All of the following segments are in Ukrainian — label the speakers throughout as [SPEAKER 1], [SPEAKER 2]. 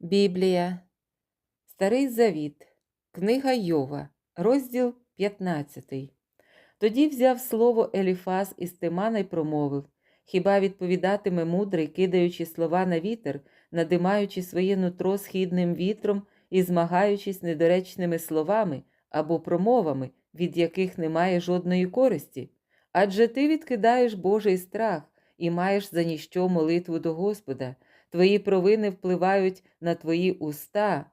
[SPEAKER 1] Біблія, Старий Завіт, Книга Йова, розділ 15. Тоді взяв слово Еліфаз із Тимана й промовив Хіба відповідатиме мудрий, кидаючи слова на вітер, надимаючи своє нутро східним вітром і змагаючись недоречними словами або промовами, від яких немає жодної користі? Адже ти відкидаєш Божий страх і маєш за ніщо молитву до Господа, твої провини впливають на твої уста,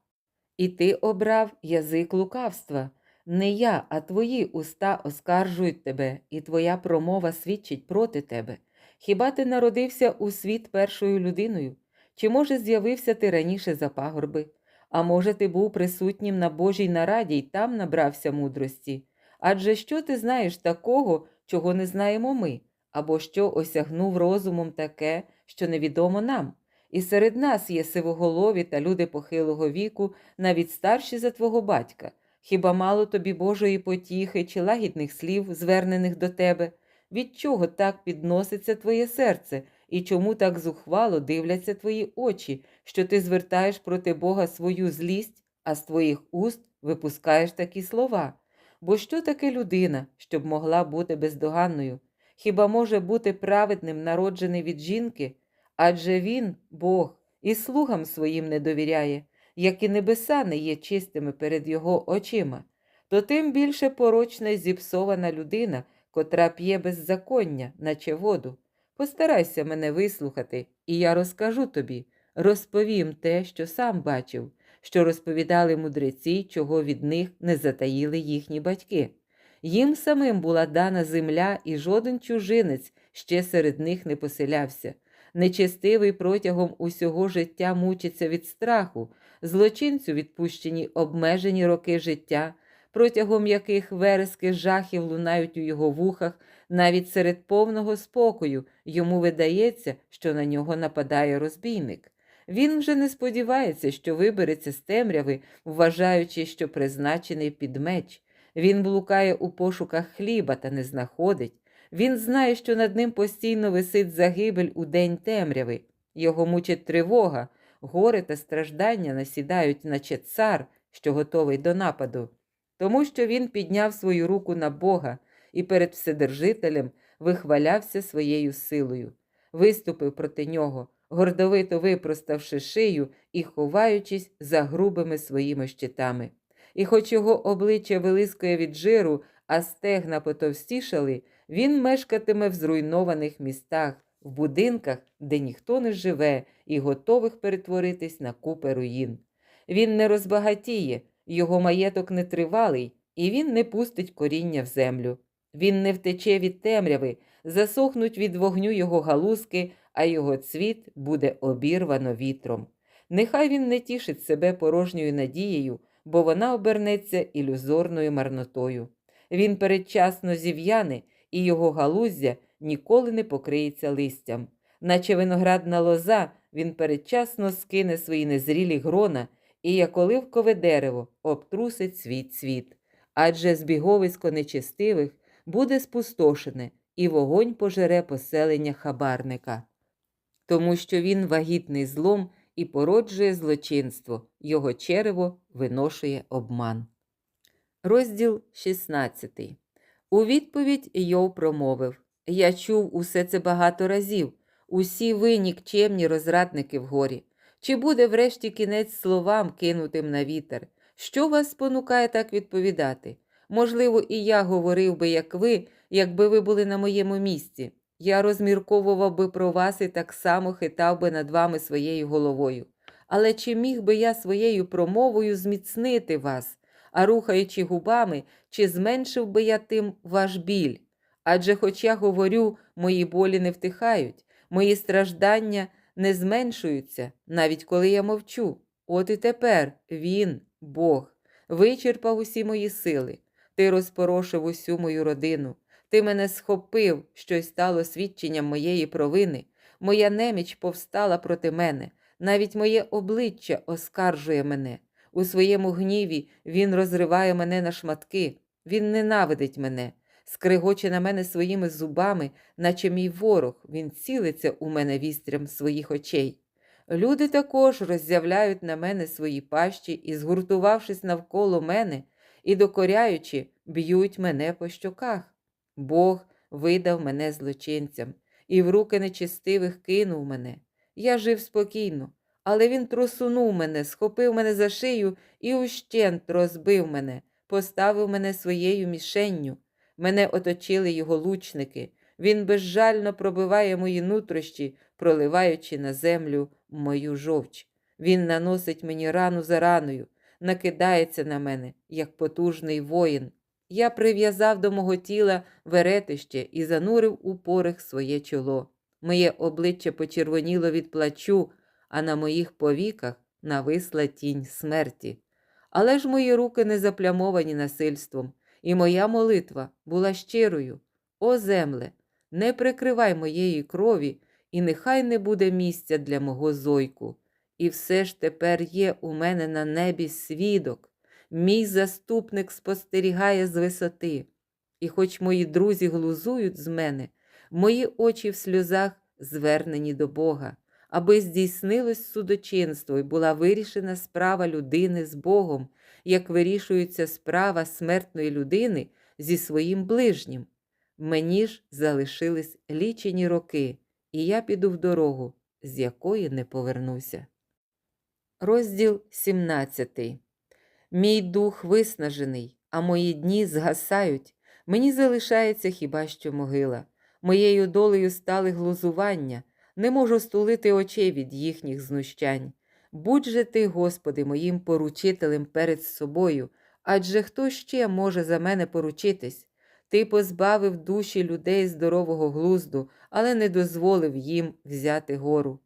[SPEAKER 1] і ти обрав язик лукавства. Не я, а твої уста оскаржують тебе, і твоя промова свідчить проти тебе. Хіба ти народився у світ першою людиною? Чи, може, з'явився ти раніше за пагорби? А може, ти був присутнім на Божій нараді й там набрався мудрості? Адже що ти знаєш такого, чого не знаємо ми, або що осягнув розумом таке, що невідомо нам? І серед нас є сивоголові та люди похилого віку, навіть старші за твого батька. Хіба мало тобі Божої потіхи чи лагідних слів, звернених до тебе? Від чого так підноситься твоє серце, і чому так зухвало дивляться твої очі, що ти звертаєш проти Бога свою злість, а з твоїх уст випускаєш такі слова? Бо що таке людина, щоб могла бути бездоганною? Хіба може бути праведним, народжений від жінки? Адже він, Бог, і слугам своїм не довіряє, як і небеса не є чистими перед його очима, то тим більше порочна й зіпсована людина, котра п'є беззаконня, наче воду. Постарайся мене вислухати, і я розкажу тобі, розповім те, що сам бачив, що розповідали мудреці, чого від них не затаїли їхні батьки. Їм самим була дана земля, і жоден чужинець ще серед них не поселявся. Нечестивий протягом усього життя мучиться від страху, злочинцю відпущені обмежені роки життя, протягом яких верески жахів лунають у його вухах, навіть серед повного спокою йому видається, що на нього нападає розбійник. Він вже не сподівається, що вибереться з темряви, вважаючи, що призначений під меч. Він блукає у пошуках хліба та не знаходить. Він знає, що над ним постійно висить загибель у день темряви. Його мучить тривога, горе та страждання насідають, наче цар, що готовий до нападу, тому що він підняв свою руку на Бога і перед Вседержителем вихвалявся своєю силою, виступив проти нього, гордовито випроставши шию і ховаючись за грубими своїми щитами. І хоч його обличчя вилискує від жиру, а стегна потовстішали, він мешкатиме в зруйнованих містах, в будинках, де ніхто не живе, і готових перетворитись на купи руїн. Він не розбагатіє, його маєток нетривалий, і він не пустить коріння в землю. Він не втече від темряви, засохнуть від вогню його галузки, а його цвіт буде обірвано вітром. Нехай він не тішить себе порожньою надією, бо вона обернеться ілюзорною марнотою. Він передчасно зів'яне, і його галуздя ніколи не покриється листям. Наче виноградна лоза, він передчасно скине свої незрілі грона, і як оливкове дерево обтрусить свій цвіт. Адже збіговисько нечестивих буде спустошене, і вогонь пожере поселення хабарника. Тому що він вагітний злом і породжує злочинство, його черево виношує обман. Розділ 16 У відповідь Йов промовив Я чув усе це багато разів, усі ви нікчемні розрадники вгорі. Чи буде врешті кінець словам, кинутим на вітер? Що вас спонукає так відповідати? Можливо, і я говорив би, як ви, якби ви були на моєму місці. Я розмірковував би про вас і так само хитав би над вами своєю головою. Але чи міг би я своєю промовою зміцнити вас, а рухаючи губами, чи зменшив би я тим ваш біль? Адже, хоч я говорю, мої болі не втихають, мої страждання не зменшуються, навіть коли я мовчу. От і тепер він, Бог, вичерпав усі мої сили, ти розпорошив усю мою родину. Ти мене схопив, що й стало свідченням моєї провини. Моя неміч повстала проти мене, навіть моє обличчя оскаржує мене. У своєму гніві він розриває мене на шматки, він ненавидить мене, скригоче на мене своїми зубами, наче мій ворог, він цілиться у мене вістрям своїх очей. Люди також роззявляють на мене свої пащі і, згуртувавшись навколо мене і докоряючи, б'ють мене по щоках. Бог видав мене злочинцям і в руки нечестивих кинув мене. Я жив спокійно, але він трусунув мене, схопив мене за шию і ущент розбив мене, поставив мене своєю мішенню. Мене оточили його лучники. Він безжально пробиває мої нутрощі, проливаючи на землю мою жовч. Він наносить мені рану за раною, накидається на мене, як потужний воїн. Я прив'язав до мого тіла веретище і занурив у порих своє чоло. Моє обличчя почервоніло від плачу, а на моїх повіках нависла тінь смерті. Але ж мої руки не заплямовані насильством, і моя молитва була щирою. О земле, не прикривай моєї крові, і нехай не буде місця для мого зойку. І все ж тепер є у мене на небі свідок. Мій заступник спостерігає з висоти. І хоч мої друзі глузують з мене, мої очі в сльозах звернені до Бога, аби здійснилось судочинство і була вирішена справа людини з Богом, як вирішується справа смертної людини зі своїм ближнім. Мені ж залишились лічені роки, і я піду в дорогу, з якої не повернуся. Розділ 17 Мій дух виснажений, а мої дні згасають. Мені залишається хіба що могила. Моєю долею стали глузування, не можу стулити очей від їхніх знущань. Будь же ти, Господи, моїм поручителем перед собою, адже хто ще може за мене поручитись? Ти позбавив душі людей здорового глузду, але не дозволив їм взяти гору.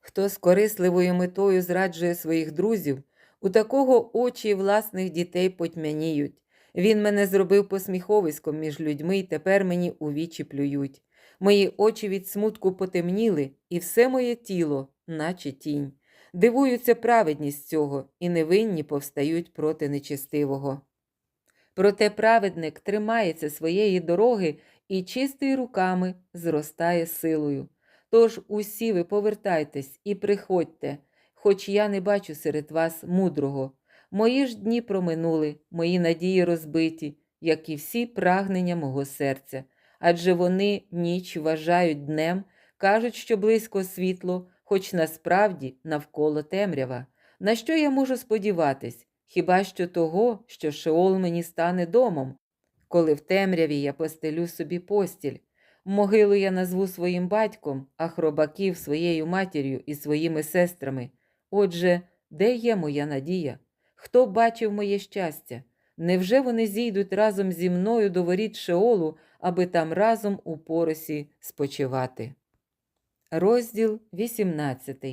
[SPEAKER 1] Хто з корисливою метою зраджує своїх друзів, у такого очі власних дітей потьмяніють. Він мене зробив посміховиськом між людьми і тепер мені у вічі плюють. Мої очі від смутку потемніли, і все моє тіло, наче тінь. Дивуються праведність цього, і невинні повстають проти нечестивого. Проте праведник тримається своєї дороги і чистий руками зростає силою. Тож усі ви повертайтесь і приходьте, хоч я не бачу серед вас мудрого. Мої ж дні проминули, мої надії розбиті, як і всі прагнення мого серця. Адже вони ніч вважають днем, кажуть, що близько світло, хоч насправді навколо темрява. На що я можу сподіватись? Хіба що того, що Шеол мені стане домом, коли в темряві я постелю собі постіль. Могилу я назву своїм батьком, а хробаків своєю матір'ю і своїми сестрами. Отже, де є моя надія? Хто бачив моє щастя? Невже вони зійдуть разом зі мною до воріт Шеолу, аби там разом у поросі спочивати? Розділ 18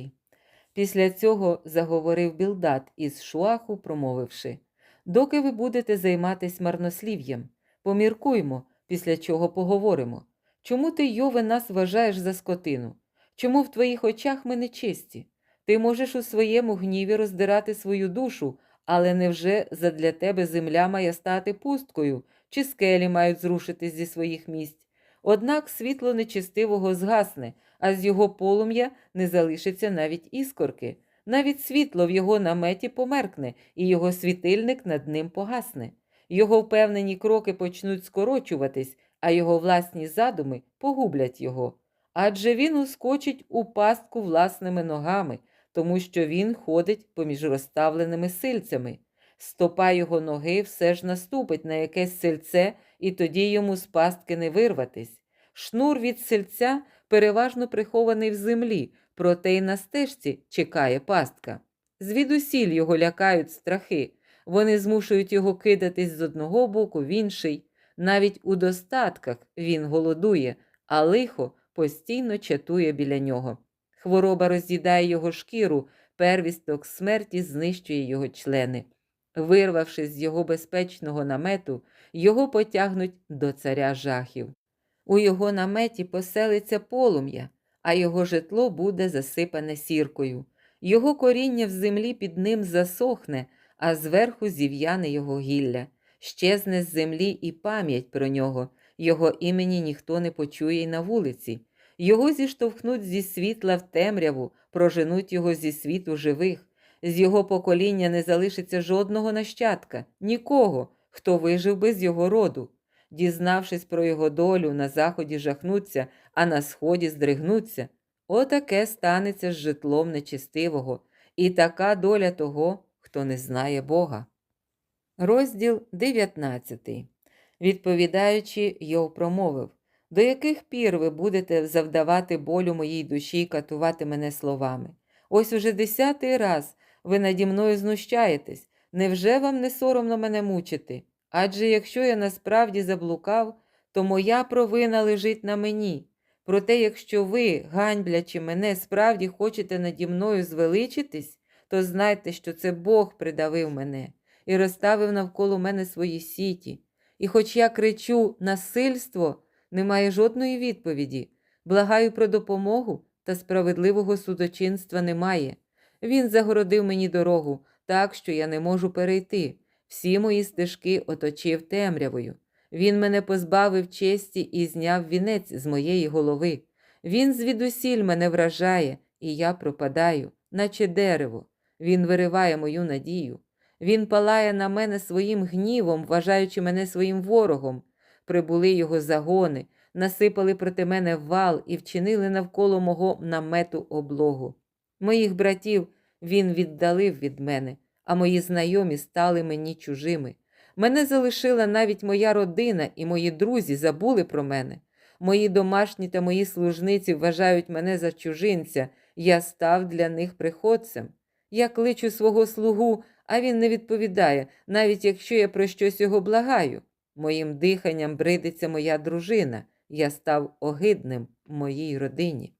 [SPEAKER 1] Після цього заговорив Білдат із Шуаху, промовивши Доки ви будете займатись марнослів'ям, поміркуймо, після чого поговоримо. Чому ти, Йове, нас вважаєш за скотину? Чому в твоїх очах ми нечисті? Ти можеш у своєму гніві роздирати свою душу, але невже задля тебе земля має стати пусткою, чи скелі мають зрушитись зі своїх місць? Однак світло нечистивого згасне, а з його полум'я не залишиться навіть іскорки. Навіть світло в його наметі померкне, і його світильник над ним погасне. Його впевнені кроки почнуть скорочуватись, а його власні задуми погублять його. Адже він ускочить у пастку власними ногами, тому що він ходить поміж розставленими сильцями. Стопа його ноги все ж наступить на якесь сельце, і тоді йому з пастки не вирватись. Шнур від сельця переважно прихований в землі, проте й на стежці чекає пастка. Звідусіль його лякають страхи, вони змушують його кидатись з одного боку в інший. Навіть у достатках він голодує, а лихо постійно чатує біля нього. Хвороба роз'їдає його шкіру, первісток смерті знищує його члени. Вирвавшись з його безпечного намету, його потягнуть до царя жахів. У його наметі поселиться полум'я, а його житло буде засипане сіркою. Його коріння в землі під ним засохне, а зверху зів'яне його гілля. Щезне з землі і пам'ять про нього, його імені ніхто не почує й на вулиці. Його зіштовхнуть зі світла в темряву, проженуть його зі світу живих. З його покоління не залишиться жодного нащадка, нікого, хто вижив би з його роду. Дізнавшись про його долю, на заході жахнуться, а на сході здригнуться. Отаке станеться з житлом нечистивого, і така доля того, хто не знає Бога. Розділ 19. Відповідаючи, Йов промовив До яких пір ви будете завдавати болю моїй душі і катувати мене словами? Ось уже десятий раз ви наді мною знущаєтесь. Невже вам не соромно мене мучити? Адже якщо я насправді заблукав, то моя провина лежить на мені. Проте, якщо ви, ганьблячи мене, справді хочете наді мною звеличитись, то знайте, що це Бог придавив мене і розставив навколо мене свої сіті. І хоч я кричу насильство, немає жодної відповіді, благаю про допомогу та справедливого судочинства немає. Він загородив мені дорогу так, що я не можу перейти. Всі мої стежки оточив темрявою. Він мене позбавив честі і зняв вінець з моєї голови. Він звідусіль мене вражає, і я пропадаю, наче дерево. Він вириває мою надію. Він палає на мене своїм гнівом, вважаючи мене своїм ворогом. Прибули його загони, насипали проти мене вал і вчинили навколо мого намету облогу. Моїх братів він віддалив від мене, а мої знайомі стали мені чужими. Мене залишила навіть моя родина, і мої друзі забули про мене. Мої домашні та мої служниці вважають мене за чужинця, я став для них приходцем. Я кличу свого слугу, а він не відповідає, навіть якщо я про щось його благаю. Моїм диханням бридиться моя дружина, я став огидним моїй родині.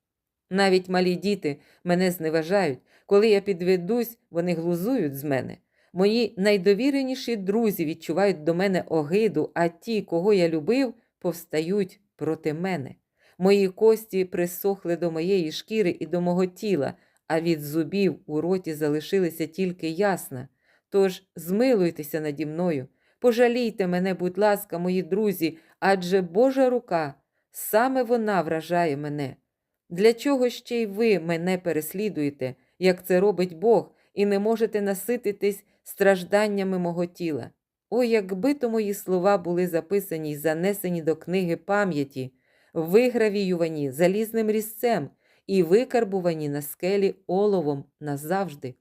[SPEAKER 1] Навіть малі діти мене зневажають, коли я підведусь, вони глузують з мене. Мої найдовіреніші друзі відчувають до мене огиду, а ті, кого я любив, повстають проти мене. Мої кості присохли до моєї шкіри і до мого тіла, а від зубів у роті залишилися тільки ясна. Тож змилуйтеся наді мною, пожалійте мене, будь ласка, мої друзі, адже Божа рука, саме вона вражає мене. Для чого ще й ви мене переслідуєте, як це робить Бог, і не можете насититись стражданнями мого тіла? О, якби то мої слова були записані й занесені до книги пам'яті, вигравіювані залізним різцем і викарбувані на скелі оловом назавжди.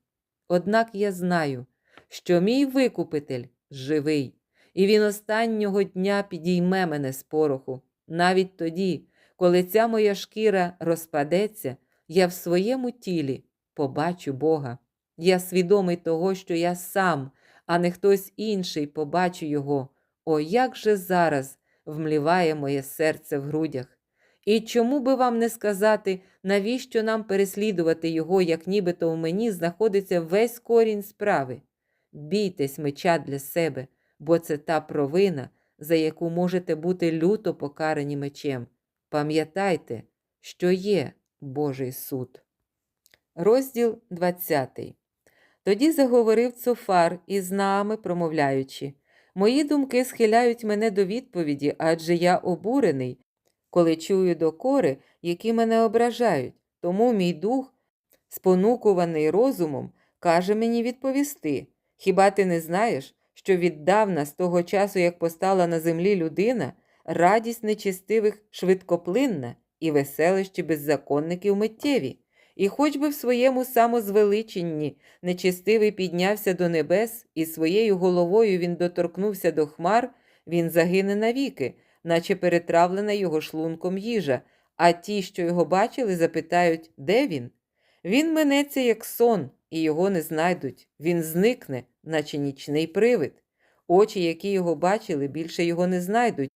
[SPEAKER 1] Однак я знаю, що мій викупитель живий, і він останнього дня підійме мене з пороху. Навіть тоді, коли ця моя шкіра розпадеться, я в своєму тілі побачу Бога. Я свідомий того, що я сам, а не хтось інший побачу Його. О, як же зараз вмліває моє серце в грудях. І чому би вам не сказати, навіщо нам переслідувати Його, як нібито в мені знаходиться весь корінь справи? Бійтесь меча для себе, бо це та провина, за яку можете бути люто покарані мечем. Пам'ятайте, що є Божий суд. Розділ 20 Тоді заговорив Цофар із нами, промовляючи Мої думки схиляють мене до відповіді, адже я обурений, коли чую докори, які мене ображають. Тому мій дух, спонукуваний розумом, каже мені відповісти Хіба ти не знаєш, що віддавна, з того часу, як постала на землі людина, радість нечистивих швидкоплинна і веселищі беззаконників миттєві? І хоч би в своєму самозвеличенні нечистивий піднявся до небес, і своєю головою він доторкнувся до хмар, він загине навіки, наче перетравлена його шлунком їжа, а ті, що його бачили, запитають, де він? Він минеться, як сон, і його не знайдуть. Він зникне, наче нічний привид. Очі, які його бачили, більше його не знайдуть.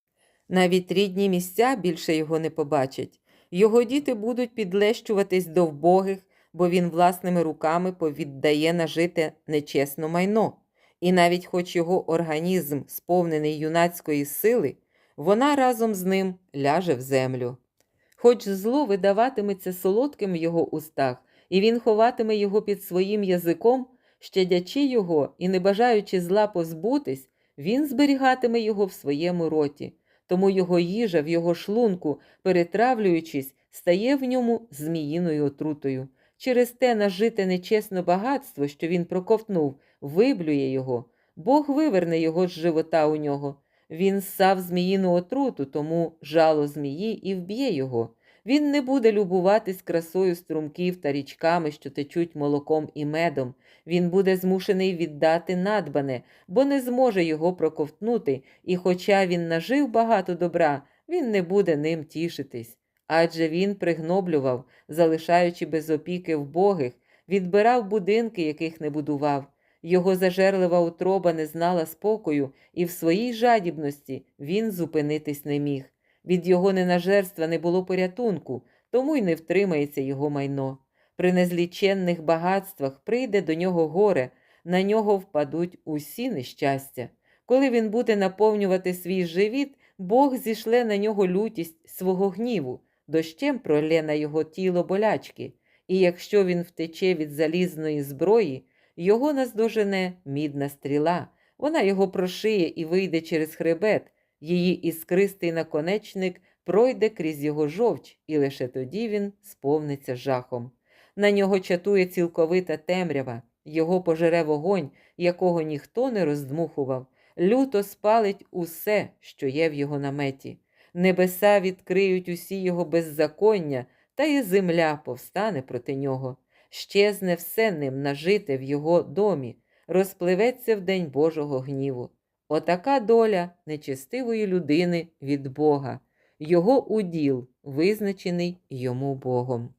[SPEAKER 1] Навіть рідні місця більше його не побачать. Його діти будуть підлещуватись до вбогих, бо він власними руками повіддає нажите нечесне майно. І навіть хоч його організм сповнений юнацької сили, вона разом з ним ляже в землю. Хоч зло видаватиметься солодким в його устах, і він ховатиме його під своїм язиком, щадячи його і не бажаючи зла позбутись, він зберігатиме його в своєму роті. тому його їжа в його шлунку, перетравлюючись, стає в ньому зміїною отрутою. Через те нажите нечесне багатство, що він проковтнув, виблює його. Бог виверне його з живота у нього. Він ссав зміїну отруту, тому жало змії і вб'є його. Він не буде любуватись красою струмків та річками, що течуть молоком і медом. Він буде змушений віддати надбане, бо не зможе його проковтнути, і хоча він нажив багато добра, він не буде ним тішитись. Адже він пригноблював, залишаючи без опіки вбогих, відбирав будинки, яких не будував. Його зажерлива утроба не знала спокою, і в своїй жадібності він зупинитись не міг. Від його ненажерства не було порятунку, тому й не втримається його майно. При незліченних багатствах прийде до нього горе, на нього впадуть усі нещастя. Коли він буде наповнювати свій живіт, Бог зішле на нього лютість свого гніву, дощем пролє на його тіло болячки, і якщо він втече від залізної зброї, його наздожене мідна стріла, вона його прошиє і вийде через хребет, її іскристий наконечник пройде крізь його жовч, і лише тоді він сповниться жахом. На нього чатує цілковита темрява, його пожере вогонь, якого ніхто не роздмухував, люто спалить усе, що є в його наметі. Небеса відкриють усі його беззаконня, та й земля повстане проти нього. Щезне все ним нажите в його домі, розпливеться в день Божого гніву. Отака доля нечестивої людини від Бога, його уділ, визначений йому Богом.